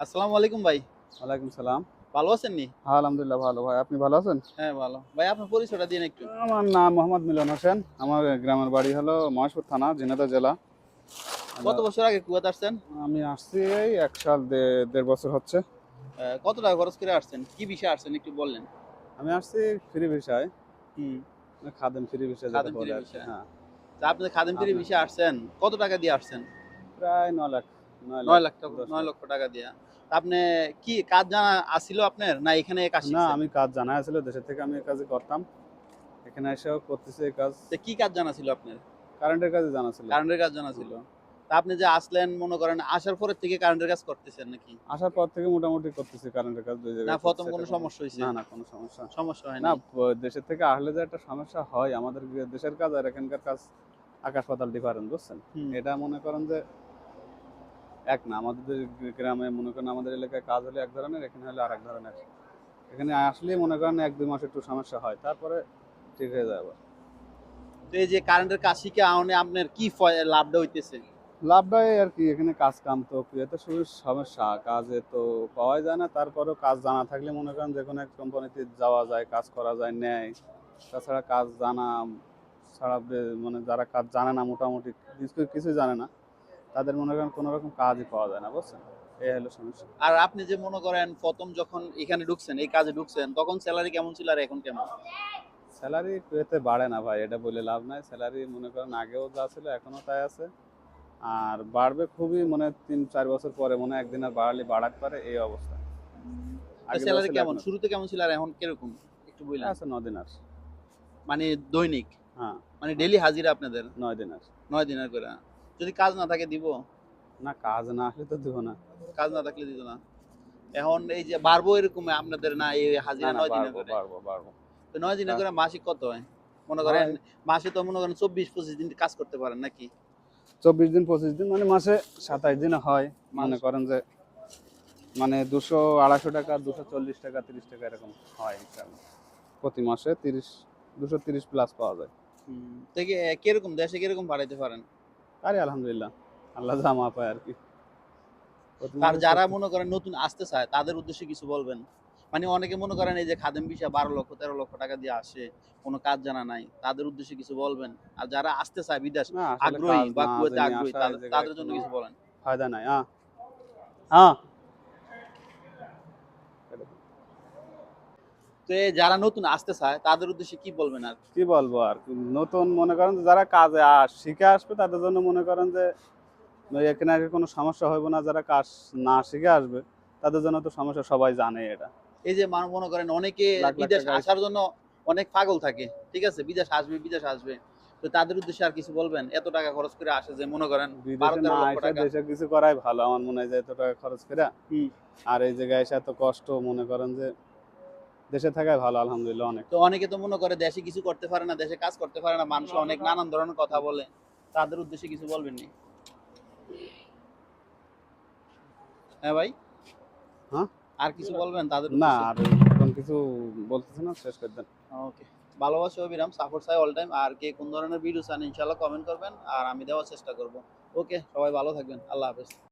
আসসালামু আলাইকুম ভাই। ওয়ালাইকুম সালাম। ভালো আছেন নি? হ্যাঁ আলহামদুলিল্লাহ ভালো ভাই। আপনি ভালো আছেন? হ্যাঁ ভালো। ভাই আপনার পরিচয়টা দিন একটু। আমার নাম মোহাম্মদ মিলন হোসেন। আমার গ্রামের বাড়ি হলো মহেশপুর থানা ঝিনাইদহ জেলা। কত বছর আগে কুয়াত আসছেন? আমি আসছি এই এক সাল দেড় বছর হচ্ছে। কত টাকা খরচ করে আসছেন? কি বিষয়ে আসছেন? একটু বললেন। আমি আসছি ফ্রি ভিসায় হুম। খাদেম ফ্রি যেটা খাদেম কি, visa। হ্যাঁ। আপনি খাদিম ফিরে আপনার- আসছেন? কত টাকা দিয়ে আসছেন? প্রায় ন লাখ। নয় লাখ টাকা নয় লক্ষ টাকা দিয়ে। আপনি কি কাজ জানা আসছিল আপনার না এখানে কাজ না আমি কাজ জানা দেশের থেকে আমি কাজই করতাম। এখানে এসেও করতেছি এই কাজ। কি কাজ জানা ছিল আপনার? কারেন্টের কাজে জানা ছিল। কারেন্টের কাজ জানা ছিল। তা আপনি যে আসলেন মনে করেন আসার পরের থেকে কারেন্টের কাজ করতেছেন নাকি? আসার পর থেকে মোটামুটি করতেছি কারেন্টের কাজ দুই না প্রথম কোনো সমস্যা হয়েছে? না না কোনো সমস্যা। সমস্যা হয় না না দেশের থেকে আসলে যে একটা সমস্যা হয় আমাদের দেশের কাজ আর এখানকার কাজ আকাশ পাতাল ডিফারেন্স বুঝছেন? এটা মনে করেন যে এক না আমাদের গ্রামে মনে করেন আমাদের এলাকায় কাজ হলে এক ধরনের এখানে হলে আর এক ধরনের। এখানে আসলে মনে করেন এক দুই মাস একটু সমস্যা হয় তারপরে ঠিক হয়ে যায় আবার। তো এই যে কারেন্টের কাজ শিখে আউনে আপনার কি লাভটা হইতেছে? লাভটা আর কি এখানে কাজ কাম তো এত শুধু সমস্যা কাজে তো পাওয়াই যায় না তারপরেও কাজ জানা থাকলে মনে করেন যে কোনো এক কোম্পানিতে যাওয়া যায় কাজ করা যায় নেয়। তাছাড়া কাজ জানা ছাড়া মানে যারা কাজ জানে না মোটামুটি কিছু কিছু জানে না তাদের মনে করেন কোনো রকম কাজই পাওয়া যায় না বুঝছেন? এই হলো সমস্যা। আর আপনি যে মনে করেন প্রথম যখন এখানে ঢুকছেন এই কাজে ঢুকছেন তখন স্যালারি কেমন ছিল আর এখন কেমন? স্যালারি এতে বাড়ে না ভাই এটা বলে লাভ নাই। স্যালারি মনে করেন আগেও যা ছিল এখনও তাই আছে। আর বাড়বে খুবই মানে তিন চার বছর পরে মনে একদিন আর বাড়ালে বাড়াতে পারে এই অবস্থা। স্যালারি কেমন? শুরুতে কেমন ছিল আর এখন কীরকম? একটু বললেন। আছে ন দিন আর। মানে দৈনিক? হ্যাঁ। মানে ডেলি হাজিরা আপনাদের? নয় দিন আর। নয় দিনের করে। যদি কাজ না থাকে দিব? না কাজ না আসলে তো দিব না। কাজ না থাকলে দিত না। এখন এই যে বাড়বো এরকম আপনাদের না এই হাজিরা নয় বাড়বো করে? তো নয় হ্যাঁ। করে মাসিক কত হয়? মনে করেন মাসে তো মনে করেন চব্বিশ পঁচিশ দিন কাজ করতে পারেন নাকি? চব্বিশ দিন পঁচিশ দিন মানে মাসে সাতাইশ দিন হয়। মনে করেন যে মানে দুশো আড়াইশো টাকা দুশো চল্লিশ টাকা তিরিশ টাকা এরকম হয়। প্রতি মাসে তিরিশ দুশো তিরিশ প্লাস পাওয়া যায়। হুম, তো কি- কীরকম দেশে কীরকম বাড়াইতে পারেন? আরে আলহামদুলিল্লাহ আল্লাহ জামা পায় আর কি। আর যারা মনে করেন নতুন আসতে চায় তাদের উদ্দেশ্যে কিছু বলবেন? মানে অনেকে মনে করেন এই যে খাদেম বিষয় বারো লক্ষ তেরো লক্ষ টাকা দিয়ে আসে কোনো কাজ জানা নাই তাদের উদ্দেশ্যে কিছু বলবেন? আর যারা আসতে চায় বিদেশ আগ্রহী বা কুয়েতে আগ্রহী তাদের- তাদের জন্য কিছু বলেন। ফায়দা নাই হ্যাঁ হ্যাঁ তো যারা নতুন আসতে চায় তাদের উদ্দেশ্যে কি বলবেন আর? কি বলব আর নতুন মনে করেন যারা কাজে আস শিখে আসবে তাদের জন্য মনে করেন যে এখানে আর কোনো সমস্যা হইব না যারা কাজ না শিখে আসবে তাদের জন্য তো সমস্যা সবাই জানে এটা। এই যে মানুষ মনে করেন অনেকে বিদেশ আসার জন্য অনেক পাগল থাকে ঠিক আছে? বিদেশ আসবে বিদেশ আসবে। তো তাদের উদ্দেশ্যে আর কিছু বলবেন? এত টাকা খরচ করে আসে যে মনে করেন দেশে কিছু করাই ভালো আমার মনে হয় যে এত টাকা খরচ করে। আর এই জায়গায় এসে এত কষ্ট মনে করেন যে দেশে থাকাই ভালো আলহামদুলিল্লাহ অনেক। তো অনেকে তো মনে করে দেশে কিছু করতে পারে না দেশে কাজ করতে পারে না মানুষ অনেক নানান ধরনের কথা বলে। তাদের উদ্দেশ্যে কিছু বলবেন নি হ্যাঁ ভাই? হ্যাঁ? আর কিছু বলবেন তাদের না আর এখন কিছু বলতেছে না শেষ করে দেন। ওকে। ভালোবাসা অবিরাম সাপোর্ট চাই অল টাইম আর কে কোন ধরনের ভিডিও চান ইনশাল্লাহ কমেন্ট করবেন আর আমি দেওয়ার চেষ্টা করব। ওকে সবাই ভালো থাকবেন আল্লাহ হাফেজ।